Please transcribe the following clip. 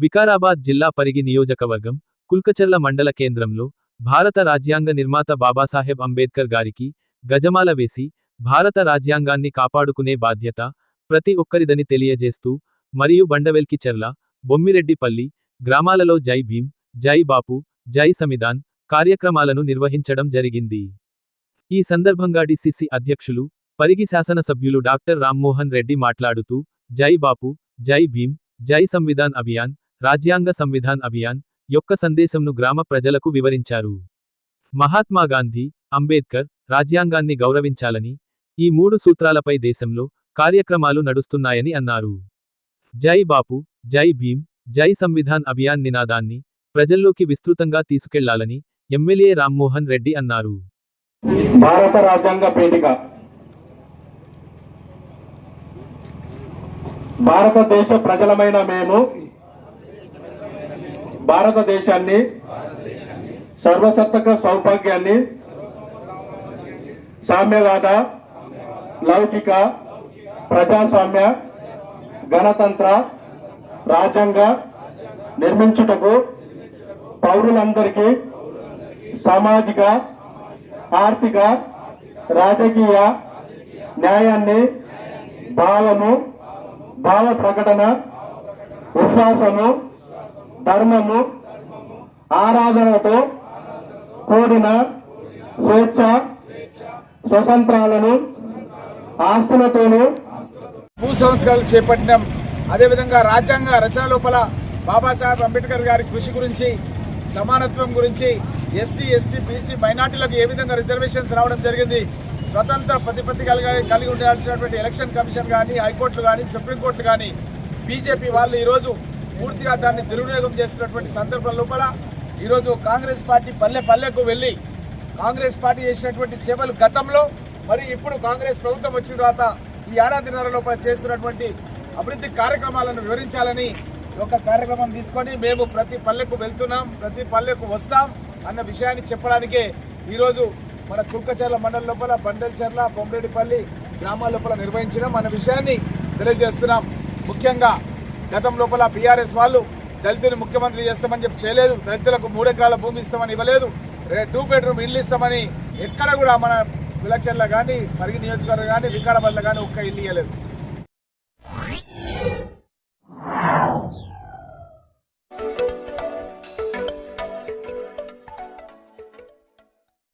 వికారాబాద్ జిల్లా పరిగి నియోజకవర్గం కుల్కచర్ల మండల కేంద్రంలో భారత రాజ్యాంగ నిర్మాత బాబాసాహెబ్ అంబేద్కర్ గారికి గజమాల వేసి భారత రాజ్యాంగాన్ని కాపాడుకునే బాధ్యత ప్రతి ఒక్కరిదని తెలియజేస్తూ మరియు బండవెల్కి చెర్ల బొమ్మిరెడ్డిపల్లి గ్రామాలలో జై భీం జై బాపు జై సంవిధాన్ కార్యక్రమాలను నిర్వహించడం జరిగింది. ఈ సందర్భంగా డిసిసి అధ్యక్షులు పరిగి శాసనసభ్యులు డాక్టర్ రామ్మోహన్ రెడ్డి మాట్లాడుతూ జై బాపు జై భీం జై సంవిధాన్ అభియాన్ రాజ్యాంగ సంవిధాన్ అభియాన్ యొక్క సందేశంను గ్రామ ప్రజలకు వివరించారు. మహాత్మా గాంధీ అంబేద్కర్ రాజ్యాంగాన్ని గౌరవించాలని ఈ మూడు సూత్రాలపై దేశంలో కార్యక్రమాలు నడుస్తున్నాయని అన్నారు. జై బాపు జై భీం జై సంవిధాన్ అభియాన్ నినాదాన్ని ప్రజల్లోకి విస్తృతంగా తీసుకెళ్ళాలని ఎమ్మెల్యే రామ్మోహన్ రెడ్డి అన్నారు. భారత రాజ్యాంగ పేటిక. భారతదేశ ప్రజలమైన మేము భారతదేశాన్ని సర్వసత్తక సౌభాగ్యాన్ని సామ్యవాద లౌకిక ప్రజాస్వామ్య గణతంత్ర రాజ్యాంగ నిర్మించుటకు పౌరులందరికీ సామాజిక ఆర్థిక రాజకీయ న్యాయాన్ని భావము భావ ప్రకటన విశ్వాసము ధర్మము ఆరాధనతో కూడిన స్వేచ్ఛ స్వతంత్రాలను ఆస్తులతోనూ భూ సంస్కరణలు చేపట్టినాం. అదేవిధంగా రాజ్యాంగ రచన లోపల బాబాసాహెబ్ అంబేద్కర్ గారి కృషి గురించి సమానత్వం గురించి ఎస్సీ ఎస్టీ బీసీ మైనార్టీలకు ఏ విధంగా రిజర్వేషన్స్ రావడం జరిగింది స్వతంత్ర ప్రతిపత్తి కలిగి కలిగి ఉండాల్సినటువంటి ఎలక్షన్ కమిషన్ కానీ హైకోర్టులు కానీ సుప్రీంకోర్టు కానీ బీజేపీ వాళ్ళు ఈరోజు పూర్తిగా దాన్ని దుర్వినియోగం చేసినటువంటి సందర్భం లోపల ఈరోజు కాంగ్రెస్ పార్టీ పల్లె పల్లెకు వెళ్ళి కాంగ్రెస్ పార్టీ చేసినటువంటి సేవలు గతంలో మరి ఇప్పుడు కాంగ్రెస్ ప్రభుత్వం వచ్చిన తర్వాత ఈ ఏడాదిన్నర లోపల చేస్తున్నటువంటి అభివృద్ధి కార్యక్రమాలను వివరించాలని ఒక కార్యక్రమం తీసుకొని మేము ప్రతి పల్లెకు వెళ్తున్నాం ప్రతి పల్లెకు వస్తాం అన్న విషయాన్ని చెప్పడానికే ఈరోజు మన కుక్కచర్ల మండలం లోపల బండల్చర్ల బొమ్మరెడ్డిపల్లి గ్రామాల లోపల నిర్వహించడం అన్న విషయాన్ని తెలియజేస్తున్నాం. ముఖ్యంగా గతం లోపల బీఆర్ఎస్ వాళ్ళు దళితులు ముఖ్యమంత్రి చేస్తామని చెప్పి చేయలేదు. దళితులకు మూడెకరాల భూమి ఇస్తామని ఇవ్వలేదు. రే- టూ బెడ్రూమ్ ఇల్లు ఇస్తామని ఎక్కడ కూడా మన విలచర్ల కానీ పరిగి నియోజకవర్గం కానీ వికారాబాద్లో కానీ ఒక్క ఇల్లు ఇవ్వలేదు